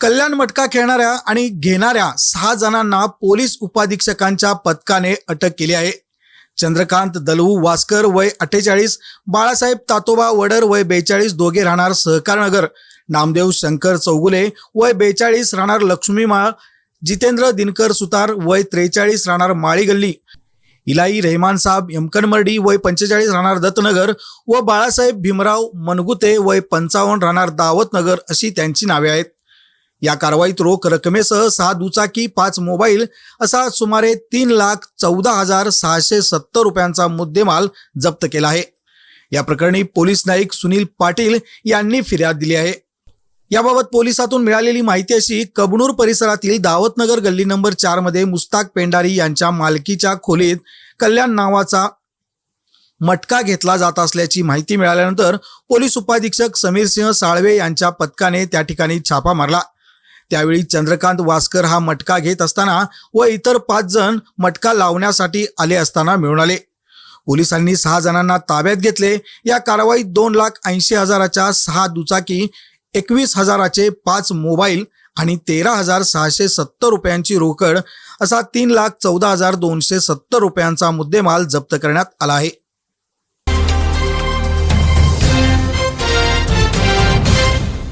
कल्याण मटका खेळणाऱ्या आणि घेणाऱ्या सहा जणांना पोलीस उपाधीक्षकांच्या पथकाने अटक केली आहे. चंद्रकांत दलवू वास्कर वय अठ्ठेचाळीस बाळासाहेब तातोबा वडर वय बेचाळीस दोघे राहणार सहकारनगर. नामदेव शंकर चौगुले वय बेचाळीस राहणार लक्ष्मीमाळ जितेंद्र दिनकर सुतार वय त्रेचाळीस राहणार माळी गल्ली. इलाई रेहमान साहेब यमकनमर्डी वय पंचेचाळीस राहणार दत्तनगर व बाळासाहेब भीमराव मनगुते वय पंचावन्न राहणार दावतनगर अशी त्यांची नावे आहेत. या कारवाईत रोख रकमेसह सहा दुचाकी पाच मोबाईल असा सुमारे तीन लाख चौदा हजार सहाशे सत्तर रुपयांचा मुद्देमाल जप्त केला आहे. या प्रकरणी पोलीस नाईक सुनील पाटील यांनी फिर्याद दिली आहे. याबाबत पोलिसातून मिळालेली माहिती अशी कबनूर परिसरातील दावतनगर गल्ली नंबर चारमध्ये मुस्ताक पेंडारी यांच्या मालकीच्या खोलीत कल्याण नावाचा मटका घेतला जात असल्याची माहिती मिळाल्यानंतर पोलीस उपाधीक्षक समीर सिंह साळवे यांच्या पथकाने त्या ठिकाणी छापा मारला. त्यावेळी चंद्रकांत वास्कर हा मटका घेत असताना व इतर पाच जण मटका लावण्यासाठी आले असताना मिळून आले. पोलिसांनी सहा जणांना ताब्यात घेतले. या कारवाईत दोन लाख ऐंशी हजाराच्या सहा दुचाकी एकवीस हजाराचे पाच मोबाईल आणि तेरा हजार सहाशे सत्तर रुपयांची रोकड असा तीन लाख चौदा हजार दोनशे सत्तर रुपयांचा मुद्देमाल जप्त करण्यात आला आहे.